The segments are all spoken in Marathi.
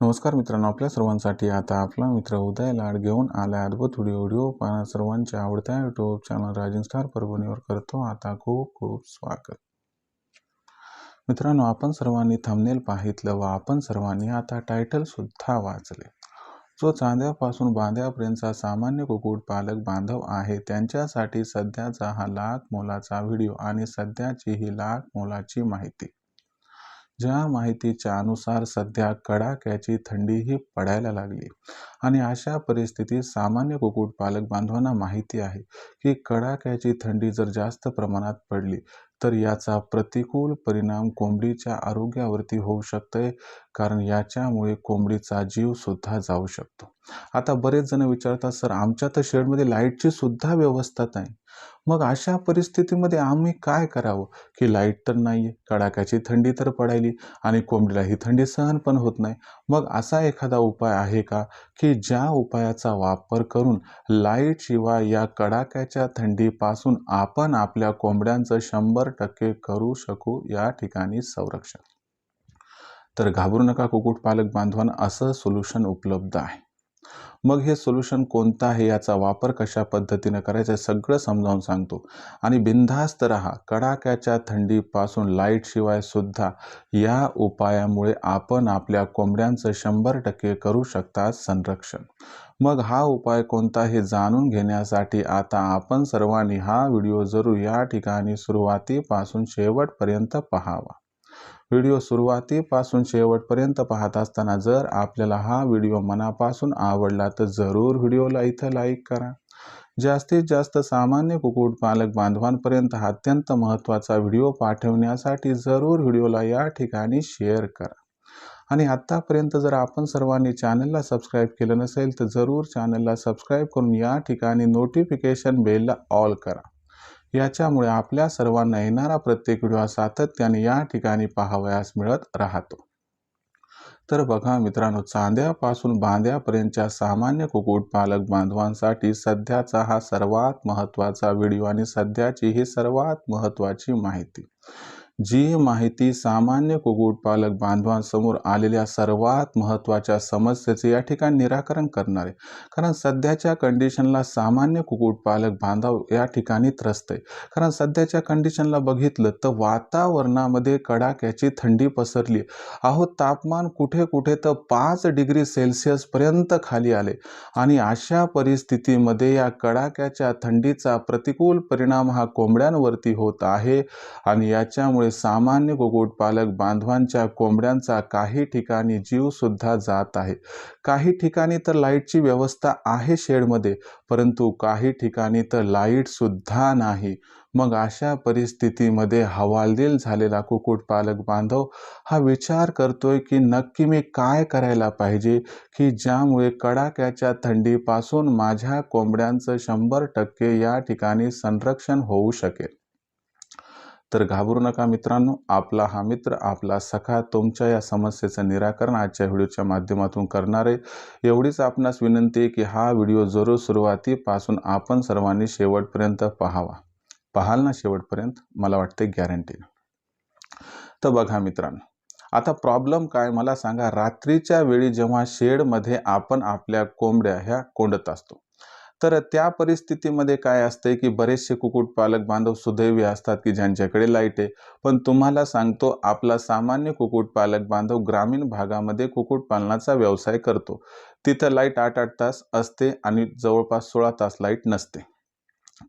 नमस्कार मित्रांनो आपल्या सर्वांसाठी आता आपला मित्र उदय लाड घेऊन आला अद्भुत व्हिडिओ व्हिडिओ पाहणं सर्वांच्या आवडत्या युट्यूब चॅनल राजन स्टार परभणीवर करतो आता खूप खूप स्वागत. मित्रांनो आपण सर्वांनी थंबनेल पाहितलं व आपण सर्वांनी आता टायटल सुद्धा वाचले जो चांद्यापासून बांध्यापर्यंतचा सामान्य कुक्कुट पालक बांधव आहे त्यांच्यासाठी सध्याचा हा लाख मोलाचा व्हिडिओ आणि सध्याची ही लाख मोलाची माहिती. ज्या माहितीच्या अनुसार सध्या कडाक्याची थंडीही पडायला लागली. आणि अशा परिस्थितीत सामान्य कुक्कुटपालक बांधवांना माहिती आहे की कडाक्याची थंडी जर जास्त प्रमाणात पडली तर याचा प्रतिकूल परिणाम कोंबडीच्या आरोग्यावरती होऊ शकते कारण याच्यामुळे कोंबडीचा जीव सुद्धा जाऊ शकतो. आता बरेच जण विचारतात सर आमच्या तर शेडमध्ये लाईटची सुद्धा व्यवस्था नाही. मग अशा परिस्थितीमध्ये आम्ही काय करावं? की लाइट तर नाही आहे कडाक्याची थंडी तर पडायली आणि कोंबडीला ही थंडी सहन पण होत नाही. मग असा एखादा उपाय आहे का? की ज्या उपायाचा वापर करून लाईटशिवाय या कडाक्याच्या थंडीपासून आपण आपल्या कोंबड्यांचं शंभर टक्के करू शकू या ठिकाणी संरक्षण? तर घाबरू नका कुक्कुटपालक बांधवांना असं सोल्युशन उपलब्ध आहे. मग हे सोल्युशन कोणतं आहे? याचा वापर कशा पद्धतीनं करायचा सगळं समजावून सांगतो. आणि बिनधास्त राहा कडाक्याच्या थंडीपासून लाईटशिवाय सुद्धा या उपायामुळे आपण आपल्या कोंबड्यांचं शंभर टक्के करू शकता संरक्षण. मग हा उपाय कोणता हे जाणून घेण्यासाठी आता आपण सर्वांनी हा व्हिडिओ जरूर या ठिकाणी सुरुवातीपासून शेवटपर्यंत पहावा. व्हिडिओ सुरुवातीपासून शेवटपर्यंत पाहत असताना जर आपल्याला हा व्हिडिओ मनापासून आवडला तर जरूर व्हिडिओला इथं लाईक करा. जास्तीत जास्त सामान्य कुक्कुटपालक बांधवांपर्यंत अत्यंत महत्त्वाचा व्हिडिओ पाठवण्यासाठी जरूर व्हिडिओला या ठिकाणी शेअर करा. आणि आत्तापर्यंत जर आपण सर्वांनी चॅनलला सबस्क्राईब केलं नसेल तर जरूर चॅनलला सबस्क्राईब करून या ठिकाणी नोटिफिकेशन बेलला ऑल करा. याच्यामुळे आपल्या सर्वांना येणारा प्रत्येक व्हिडिओ सातत्याने या ठिकाणी पाहावयास मिळत राहतो. तर बघा मित्रांनो चांद्यापासून बांध्यापर्यंतच्या सामान्य कुक्कुटपालक बांधवांसाठी सध्याचा हा सर्वात महत्त्वाचा व्हिडिओ आणि सध्याची ही सर्वात महत्त्वाची माहिती. जी माहिती सामान्य कुक्कुटपालक बांधवांसमोर आलेल्या सर्वात महत्त्वाच्या समस्येचे या ठिकाणी निराकरण करणार. आहे कारण सध्याच्या कंडिशनला सामान्य कुक्कुटपालक बांधव या ठिकाणी त्रस्त आहे. कारण सध्याच्या कंडिशनला बघितलं तर वातावरणामध्ये कडाक्याची थंडी पसरली अहो तापमान कुठे कुठे तर पाच डिग्री सेल्सिअसपर्यंत खाली आले. आणि अशा परिस्थितीमध्ये या कडाक्याच्या थंडीचा प्रतिकूल परिणाम हा कोंबड्यांवरती होत आहे. आणि याच्यामुळे त्यामुळे सामान्य कुक्कुटपालक बांधवांच्या कोंबड्यांचा काही ठिकाणी जीव सुद्धा जात आहे. काही ठिकाणी तर लाईटची व्यवस्था आहे शेडमध्ये परंतु काही ठिकाणी तर लाइट सुद्धा नाही. मग अशा परिस्थितीमध्ये हवालदिल झालेला कुक्कुटपालक बांधव हा विचार करतोय की नक्की मी काय करायला पाहिजे की ज्यामुळे कडाक्याच्या थंडीपासून माझ्या कोंबड्यांचं शंभर टक्के या ठिकाणी संरक्षण होऊ शकेल. तर घाबरू नका मित्रांनो आपला हा मित्र आपला सखा तुमच्या या समस्येचं निराकरण आजच्या व्हिडिओच्या माध्यमातून करणार आहे. एवढीच आपणास विनंती आहे की हा व्हिडिओ जरूर सुरुवातीपासून आपण सर्वांनी शेवटपर्यंत पाहावा. पाहाल ना शेवटपर्यंत? मला वाटते गॅरंटी तर बघा मित्रांनो आता प्रॉब्लेम काय? मला सांगा रात्रीच्या वेळी जेव्हा शेडमध्ये आपण आपल्या कोंबड्या ह्या कोंडत असतो तर त्या परिस्थितीमध्ये काय असते की बरेचसे कुक्कुटपालक बांधव सुदैवी असतात की ज्यांच्याकडे लाइट आहे. पण तुम्हाला सांगतो आपला सामान्य कुक्कुटपालक बांधव ग्रामीण भागामध्ये कुक्कुटपालनाचा व्यवसाय करतो. तिथं लाइट आठ आठ तास असते आणि जवळपास सोळा तास लाइट नसते.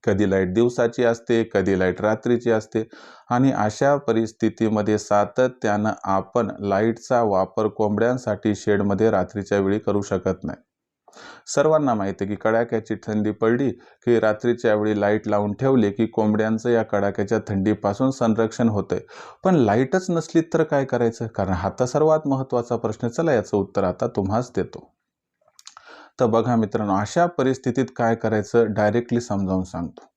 कधी लाइट दिवसाची असते कधी लाइट रात्रीची असते आणि अशा परिस्थितीमध्ये सातत्यानं आपण लाईटचा वापर कोंबड्यांसाठी शेडमध्ये रात्रीच्या वेळी करू शकत नाही. सर्वांना माहिती आहे की कडाक्याची थंडी पडली की रात्रीच्या वेळी लाइट लावून ठेवली की कोंबड्यांचं या कडाक्याच्या थंडीपासून संरक्षण होतंय. पण लाईटच नसली तर काय करायचं? कारण हा तर सर्वात महत्त्वाचा प्रश्न चला याचं उत्तर आता तुम्हाच देतो. तर बघा मित्रांनो अशा परिस्थितीत काय करायचं? डायरेक्टली समजावून सांगतो.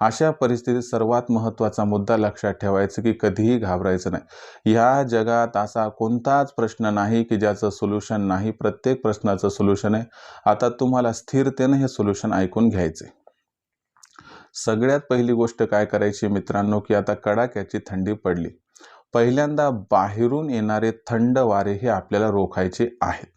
अशा परिस्थितीत सर्वात महत्त्वाचा मुद्दा लक्षात ठेवायचं की कधीही घाबरायचं नाही. या जगात असा कोणताच प्रश्न नाही की ज्याचं सोल्युशन नाही प्रत्येक प्रश्नाचं सोल्युशन आहे. आता तुम्हाला स्थिरतेनं हे सोल्युशन ऐकून घ्यायचे सगळ्यात पहिली गोष्ट काय करायची मित्रांनो की आता कडाक्याची थंडी पडली. पहिल्यांदा बाहेरून येणारे थंड वारे हे आपल्याला रोखायचे आहेत.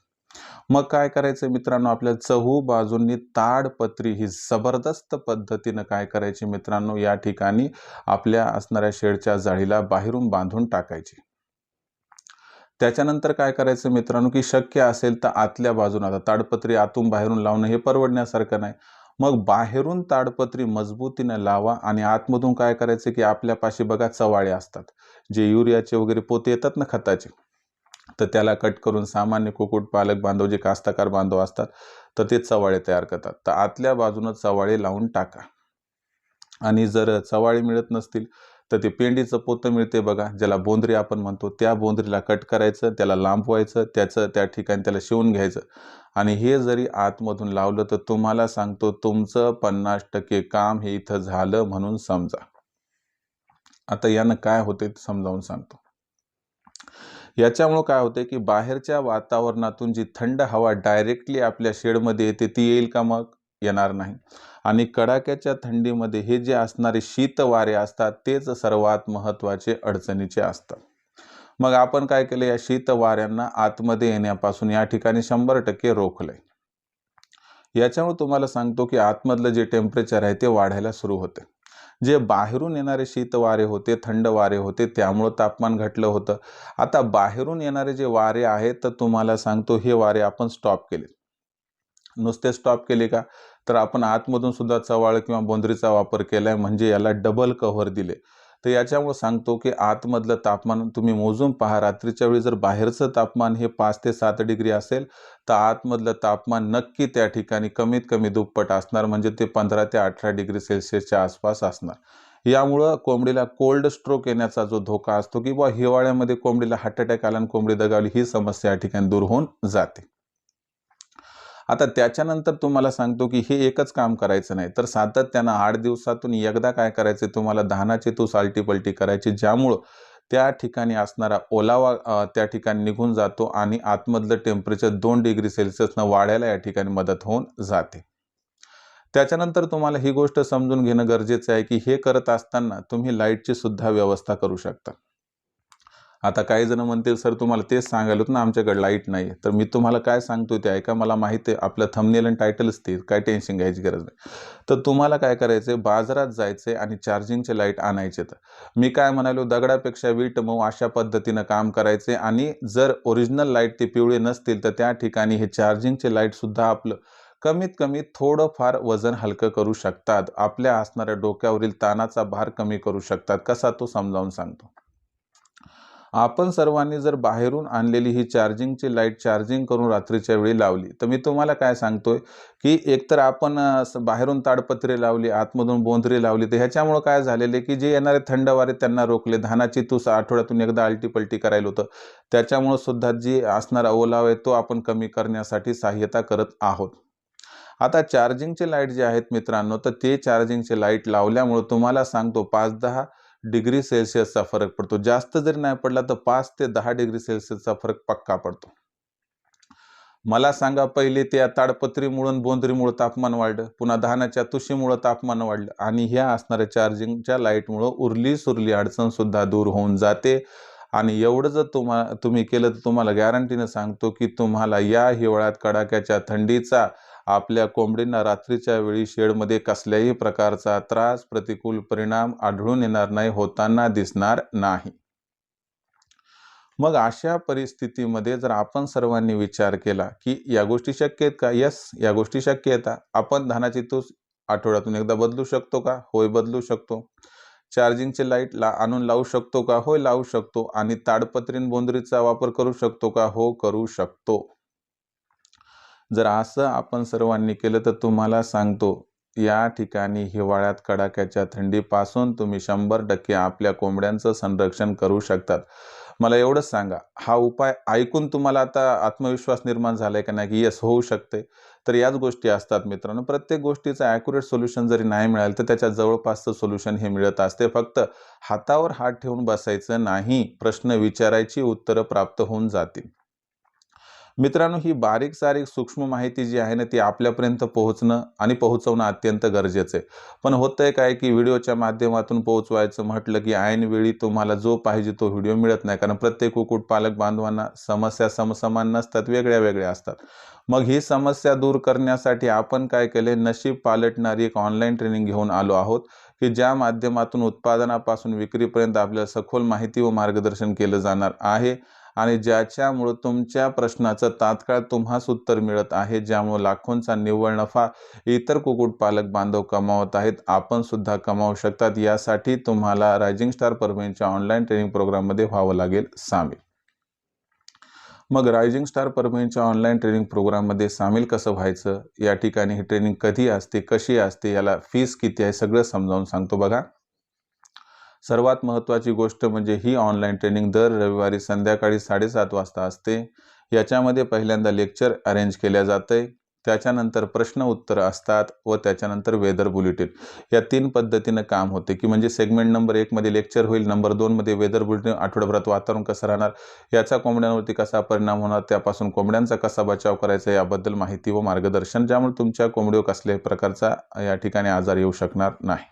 मग काय करायचं मित्रांनो? आपल्या चहू बाजूंनी ताडपत्री ही जबरदस्त पद्धतीनं काय करायची मित्रांनो? या ठिकाणी आपल्या असणाऱ्या शेडच्या जाळीला बाहेरून बांधून टाकायची. त्याच्यानंतर काय करायचं मित्रांनो? की शक्य असेल तर आतल्या बाजून आता ताडपत्री आतून बाहेरून लावणं हे परवडण्यासारखं नाही. मग बाहेरून ताडपत्री मजबूतीने लावा आणि आतमधून काय करायचं की आपल्यापाशी बघा चवाळे असतात. जे युरियाचे वगैरे पोते येतात ना खताचे. तर त्याला कट करून सामान्य कुकुट पालक बांधव जे कास्तकार बांधव असतात तर ते चवाळे तयार करतात. तर आतल्या बाजूनं चवाळे लावून टाका. आणि जर चवाळे मिळत नसतील तर ते पेंडीचं पोतं मिळते बघा ज्याला बोंदरी आपण म्हणतो त्या बोंदरीला कट करायचं त्याला लांबवायचं त्याचं त्या ठिकाणी त्याला शिवून घ्यायचं. आणि हे जरी आतमधून लावलं तर तुम्हाला सांगतो तुमचं पन्नास टक्के काम हे इथं झालं म्हणून समजा. आता यानं काय होते समजावून सांगतो. याच्यामुळं काय होते की बाहेरच्या वातावरणातून जी थंड हवा डायरेक्टली आपल्या शेडमध्ये येते ती येईल का मग? येणार नाही. आणि कडाक्याच्या थंडीमध्ये हे जे असणारे शीत वारे असतात तेच सर्वात महत्त्वाचे अडचणीचे असतात. मग आपण काय केलं या शीत वाऱ्यांना आतमध्ये येण्यापासून या ठिकाणी शंभर टक्के रोखलंय. याच्यामुळे तुम्हाला सांगतो की आतमधलं जे टेम्परेचर आहे ते वाढायला सुरू होते जे बाहेरून येणारे शीत वारे होते थंड वारे होते त्यामुळं तापमान घटलं होतं. आता बाहेरून येणारे जे वारे आहेत तर तुम्हाला सांगतो हे वारे आपण स्टॉप केले नुसते स्टॉप केले का? तर आपण आतमधून सुद्धा चवाळ किंवा बोंद्रीचा वापर केलाय म्हणजे याला डबल कव्हर दिले. तर याच्यामुळं सांगतो की आतमधलं तापमान तुम्ही मोजून पहा. रात्रीच्या वेळी जर बाहेरचं तापमान हे पाच ते सात डिग्री असेल तर आतमधलं तापमान नक्की त्या ठिकाणी कमीत कमी दुप्पट असणार. म्हणजे ते पंधरा ते अठरा डिग्री सेल्सिअसच्या आसपास असणार. यामुळं कोंबडीला कोल्ड स्ट्रोक येण्याचा जो धोका असतो की बा हिवाळ्यामध्ये कोंबडीला हार्ट अटॅक आला आणि कोंबडी दगावली ही समस्या या ठिकाणी दूर होऊन जाते. आता त्याच्यानंतर तुम्हाला सांगतो की हे एकच काम करायचं नाही. तर सातत्यानं आठ दिवसातून एकदा काय करायचं तुम्हाला धानाची तूस आलटीपलटी करायची ज्यामुळं त्या ठिकाणी असणारा ओलावा त्या ठिकाणी निघून जातो आणि आतमधलं टेम्परेचर दोन डिग्री सेल्सिअसनं वाढायला या ठिकाणी मदत होऊन जाते. त्याच्यानंतर तुम्हाला ही गोष्ट समजून घेणं गरजेचं आहे की हे करत असताना तुम्ही लाईटची सुद्धा व्यवस्था करू शकता. आता काही जण म्हणतील सर तुम्हाला तेच सांगायला ना आमच्याकडे लाइट नाही तर मी तुम्हाला काय सांगतो ते ऐका मला माहिती आहे आपलं थमनेल आणि टायटलच ते काय टेन्शन घ्यायची गरज नाही. तर तुम्हाला काय करायचं आहे बाजारात जायचं आहे आणि चार्जिंगचे लाइट आणायचे तर मी काय म्हणालो दगडापेक्षा वीट मऊ अशा पद्धतीनं काम करायचे आणि जर ओरिजिनल लाइट ते पिवळे नसतील तर त्या ठिकाणी हे चार्जिंगचे लाईटसुद्धा आपलं कमीत कमी थोडंफार वजन हलकं करू शकतात. आपल्या असणाऱ्या डोक्यावरील ताणाचा भार कमी करू शकतात. कसा तो समजावून सांगतो. आपण सर्वांनी जर बाहेरून आणलेली ही चार्जिंगची लाइट चार्जिंग करून रात्रीच्या वेळी लावली तर मी तुम्हाला काय सांगतोय की एकतर आपण बाहेरून ताडपत्रे लावली आतमधून बोंधरी लावली तर ह्याच्यामुळं काय झालेले की जे येणारे थंड वारे त्यांना रोखले. धानाची तूस आठवड्यातून एकदा आलटी पलटी करायला होतं. त्याच्यामुळं सुद्धा जी असणारा ओलाव आहे तो आपण कमी करण्यासाठी सहाय्यता करत आहोत. आता चार्जिंगचे लाइट जे आहेत मित्रांनो तर ते चार्जिंगचे लाइट लावल्यामुळं तुम्हाला सांगतो पाच दहा डिग्री सेल्सिअसचा फरक पडतो. जास्त जरी नाही पडला तर पाच ते दहा डिग्री सेल्सिअसचा फरक पक्का पडतो. मला सांगा पहिले त्या ताडपत्रीमुळं बोंदरीमुळं तापमान वाढलं पुन्हा धानाच्या तुशीमुळं तापमान वाढलं आणि ह्या असणाऱ्या चार्जिंगच्या लाईटमुळं उरली सुरली अडचणसुद्धा दूर होऊन जाते. आणि एवढं जर तुम्हा तुम्ही केलं तर तुम्हाला गॅरंटीनं सांगतो की तुम्हाला या हिवाळ्यात कडाक्याच्या थंडीचा आपल्या कोंबडींना रात्रीच्या वेळी शेडमध्ये कसल्याही प्रकारचा त्रास प्रतिकूल परिणाम आढळून येणार नाही होताना दिसणार नाही. मग अशा परिस्थितीमध्ये जर आपण सर्वांनी विचार केला की या गोष्टी शक्य आहेत का? यस या गोष्टी शक्य आहेत. आपण धानाची तूस आठवड्यातून एकदा बदलू शकतो का? होय बदलू शकतो. चार्जिंगचे लाइट ला आणून लावू शकतो का? होय लावू शकतो. आणि ताडपत्रीन बोंदरीचा वापर करू शकतो का? हो करू शकतो. जर असं आपण सर्वांनी केलं तर तुम्हाला सांगतो या ठिकाणी हिवाळ्यात कडाक्याच्या थंडीपासून तुम्ही शंभर टक्के आपल्या कोंबड्यांचं संरक्षण करू शकतात. मला एवढंच सांगा हा उपाय ऐकून तुम्हाला आता आत्मविश्वास निर्माण झालाय का नाही? की यस होऊ शकते. तर याच गोष्टी असतात मित्रांनो. प्रत्येक गोष्टीचं ॲक्युरेट सोल्युशन जरी नाही मिळालं तर त्याच्या जवळपासचं सोल्युशन हे मिळत असते. फक्त हातावर हात ठेवून बसायचं नाही. प्रश्न विचारायची उत्तरं प्राप्त होऊन जातील. मित्रांनो ही बारीक सारीक सूक्ष्म माहिती जी आहे ना ती आपल्यापर्यंत पोहोचणं आणि पोहोचवणं अत्यंत गरजेचं आहे. पण होतंय काय की व्हिडिओच्या माध्यमातून पोहोचवायचं म्हटलं की ऐनवेळी तुम्हाला जो पाहिजे तो व्हिडिओ मिळत नाही. कारण प्रत्येक कुक्कुटपालक बांधवांना समस्या समसमान नसतात वेगळ्या वेगळ्या असतात. मग ही समस्या दूर करण्यासाठी आपण काय केले? नशीब पालटणारी एक ऑनलाईन ट्रेनिंग घेऊन आलो आहोत की ज्या माध्यमातून उत्पादनापासून विक्रीपर्यंत आपल्याला सखोल माहिती व मार्गदर्शन केलं जाणार आहे. आणि ज्याच्यामुळं तुमच्या प्रश्नाचं तात्काळ तुम्हास उत्तर मिळत आहे ज्यामुळे लाखोंचा निव्वळ नफा इतर कुक्कुटपालक बांधव कमावत आहेत आपण सुद्धा कमावू शकतात. यासाठी तुम्हाला रायझिंग स्टार परभणीच्या ऑनलाईन ट्रेनिंग प्रोग्राममध्ये व्हावं लागेल सामील. मग रायझिंग स्टार परभणीच्या ऑनलाईन ट्रेनिंग प्रोग्राममध्ये सामील कसं व्हायचं? या ठिकाणी ही ट्रेनिंग कधी असते कशी असते याला फीस किती आहे सगळं समजावून सांगतो बघा. सर्वात महत्त्वाची गोष्ट म्हणजे ही ऑनलाईन ट्रेनिंग दर रविवारी संध्याकाळी साडेसात वाजता असते. याच्यामध्ये पहिल्यांदा लेक्चर अरेंज केल्या जाते त्याच्यानंतर प्रश्न उत्तर असतात व त्याच्यानंतर वेदर बुलेटिन या तीन पद्धतीनं काम होते की म्हणजे सेगमेंट नंबर एकमध्ये लेक्चर होईल नंबर दोनमध्ये वेदर बुलेटिन आठवड्याभरात वातावरण कसं राहणार याचा कोंबड्यांवरती कसा परिणाम होणार त्यापासून कोंबड्यांचा कसा बचाव करायचा याबद्दल माहिती व मार्गदर्शन ज्यामुळे तुमच्या कोंबडीवर कसल्याही प्रकारचा या ठिकाणी आजार येऊ शकणार नाही.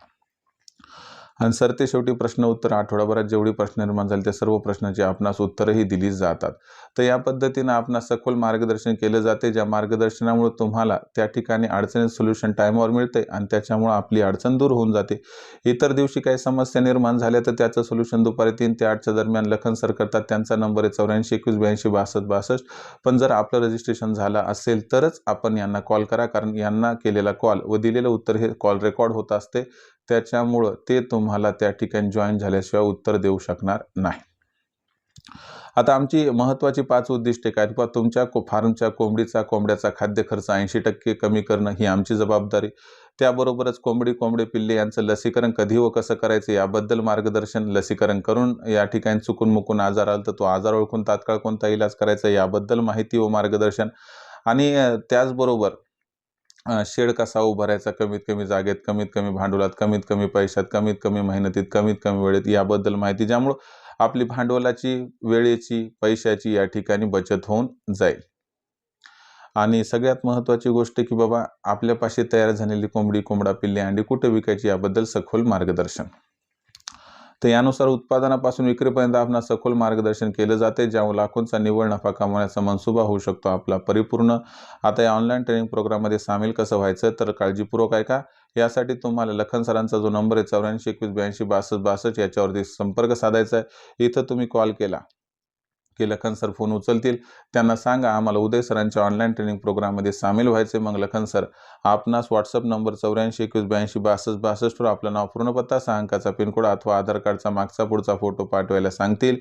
आणि सरते शेवटी प्रश्न उत्तर आठवड्याभरात जेवढी प्रश्न निर्माण झाले त्या सर्व प्रश्नाची आपणास उत्तरही दिली जातात. तर या पद्धतीनं आपणास सखोल मार्गदर्शन केलं जाते ज्या मार्गदर्शनामुळे तुम्हाला त्या ठिकाणी अडचणीत सोल्युशन टाईमवर मिळते आणि त्याच्यामुळं आपली अडचण दूर होऊन जाते. इतर दिवशी काही समस्या निर्माण झाल्या तर त्याचं सोल्युशन दुपारी तीन ते आठच्या दरम्यान लखन सर करतात. त्यांचा नंबर आहे चौऱ्याऐंशी एकवीस ब्याऐंशी बासष्ट बासष्ट. पण जर आपलं रजिस्ट्रेशन झालं असेल तरच आपण यांना कॉल करा. कारण यांना केलेला कॉल व दिलेलं उत्तर हे कॉल रेकॉर्ड होत असते. त्याच्यामुळं ते तुम्हाला त्या ठिकाणी जॉईन झाल्याशिवाय उत्तर देऊ शकणार नाही. आता आमची महत्त्वाची पाच उद्दिष्टे काय किंवा तुमच्या को फार्मच्या कोंबडीचा कोंबड्याचा खाद्य खर्च ऐंशी टक्के कमी करणं ही आमची जबाबदारी. त्याबरोबरच कोंबडी कोंबडी पिल्ले यांचं लसीकरण कधी व कसं करायचं याबद्दल मार्गदर्शन लसीकरण करून या ठिकाणी चुकून मुकून आजार आला तर तो आजार ओळखून तात्काळ कोणता इलाज करायचा याबद्दल माहिती व मार्गदर्शन. आणि त्याचबरोबर शेड कसा उभारायचा कमीत कमी जागेत कमीत कमी भांडवलात कमीत कमी पैशात कमीत कमी मेहनतीत कमीत कमी वेळेत याबद्दल माहिती ज्यामुळं आपली भांडवलाची वेळेची पैशाची या ठिकाणी बचत होऊन जाईल. आणि सगळ्यात महत्त्वाची गोष्ट की बाबा आपल्यापाशी तयार झालेली कोंबडी कोंबडा पिल्ले अंडी कुठे विकायची याबद्दल सखोल मार्गदर्शन. तर यानुसार उत्पादनापासून विक्रीपर्यंत आपण सखोल मार्गदर्शन केलं जाते ज्यामुळे लाखोंचा निव्वळ नफा कमवण्याचा मनसुबा होऊ शकतो आपला. परिपूर्ण आता या ऑनलाईन ट्रेनिंग प्रोग्राममध्ये सामील कसं व्हायचं तर काळजीपूर्वक आहे का यासाठी तुम्हाला लखन सरांचा जो नंबर आहे चौऱ्याऐंशी एकवीस ब्याऐंशी बासष्ट बासष्ट याच्यावरती संपर्क साधायचा आहे. इथं तुम्ही कॉल केला. की लखन सर फोन उचलतील. त्यांना सांगा आम्हाला उदय सरांच्या ऑनलाईन ट्रेनिंग प्रोग्राममध्ये सामील व्हायचे मग लखन सर आपणास व्हॉट्सअप नंबर चौऱ्याऐंशी एकवीस ब्याऐंशी बासष्ट बासष्टवर आपलं नाव पूर्ण पत्ता सहा अंकाचा पिनकोड अथवा आधार कार्डचा मागचा पुढचा फोटो पाठवायला सांगतील.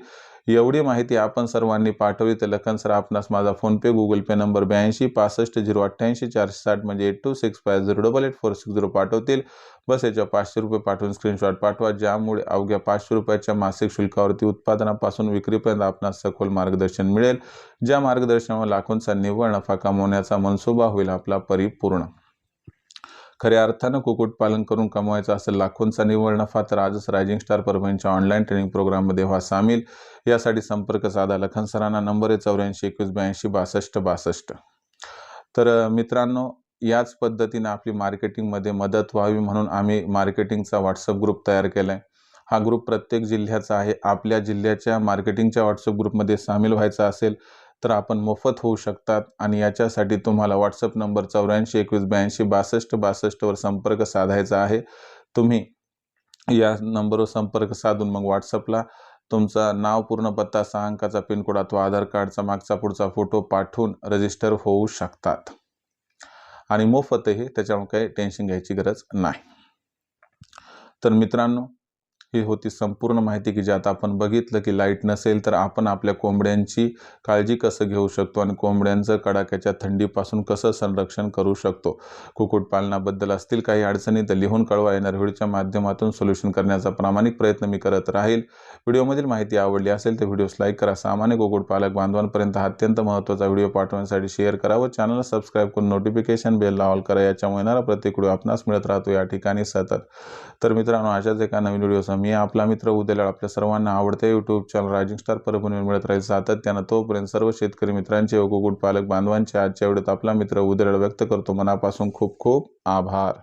एवढी माहिती आपण सर्वांनी पाठवली. तर लखन सर आपणास माझा फोनपे गुगल पे नंबर ब्याऐंशी पासष्ट झिरो अठ्ठ्याऐंशी चारशे साठ म्हणजे eight two six five zero double eight four six zero पाठवतील. बस याच्या पाचशे रुपये पाठवून स्क्रीनशॉट पाठवा. ज्यामुळे अवघ्या पाचशे रुपयाच्या मासिक शुल्कावरती उत्पादनापासून विक्रीपर्यंत आपणास सखोल मार्गदर्शन मिळेल. ज्या मार्गदर्शनावर लाखोंचा निव्वळ नफा कमवण्याचा मनसुबा होईल आपला परिपूर्ण. खऱ्या अर्थानं कुक्कुटपालन करून कमवायचा असेल लाखोंचा निव्वळ नफा तर आजच रायझिंग स्टार परभणीच्या ऑनलाईन ट्रेनिंग प्रोग्राममध्ये व्हा सामील. यासाठी संपर्क साधा लखन सरांना. नंबर आहे चौऱ्याऐंशी एकवीस ब्याऐंशी बासष्ट बासष्ट. तर मित्रांनो याच पद्धतीने आपली मार्केटिंगमध्ये मदत व्हावी म्हणून आम्ही मार्केटिंगचा व्हॉट्सअप ग्रुप तयार केला आहे हा ग्रुप प्रत्येक जिल्ह्याचा आहे. आपल्या जिल्ह्याच्या मार्केटिंगच्या व्हॉट्सअप ग्रुपमध्ये सामील व्हायचा असेल तर आपण मोफत होऊ शकतात. आणि याच्यासाठी तुम्हाला व्हॉट्सअप नंबर चौऱ्याऐंशी एकवीस ब्याऐंशी बासष्ट बासष्टवर संपर्क साधायचा आहे. तुम्ही या नंबरवर संपर्क साधून मग व्हॉट्सअपला तुमचा नाव पूर्ण पत्ता सहा अंकाचा पिनकोड अथवा आधार कार्डचा मागचा पुढचा फोटो पाठवून रजिस्टर होऊ शकतात. आणि मोफतही त्याच्यामुळे काही टेन्शन घ्यायची गरज नाही. तर मित्रांनो ही होती संपूर्ण माहिती की ज्यात आपण बघितलं की लाइट नसेल तर आपण आपल्या कोंबड्यांची काळजी कसं घेऊ शकतो आणि कोंबड्यांचं कडाक्याच्या थंडीपासून कसं संरक्षण करू शकतो? कुक्कुटपालनाबद्दल असतील काही अडचणी तर लिहून कळवा. येणार व्हिडिओच्या माध्यमातून सोल्युशन करण्याचा प्रामाणिक प्रयत्न मी करत राहील. व्हिडिओमधील माहिती आवडली असेल तर व्हिडिओस लाईक करा. सामान्य कुक्कुटपालक बांधवांपर्यंत हा अत्यंत महत्त्वाचा व्हिडिओ पाठवण्यासाठी शेअर करा व चॅनलला सबस्क्राईब करून नोटिफिकेशन बेल ऑल करा. याच्यामुळे येणारा प्रत्येक व्हिडिओ आपणास मिळत राहतो. या ठिकाणी सतत. तर मित्रांनो अशाच एका नवीन व्हिडिओ मी आपला मित्र उद्याला आपल्या सर्वांना आवडत्या यूट्यूब चॅनल रायझिंग स्टार परभणीवर मिळत राहील सातत्यानं. तोपर्यंत सर्व शेतकरी मित्रांचे व कुक्कुटपालक बांधवांचे आजच्या वेळेत आपला मित्र उद्याला व्यक्त करतो. मनापासून खूप खूप आभार.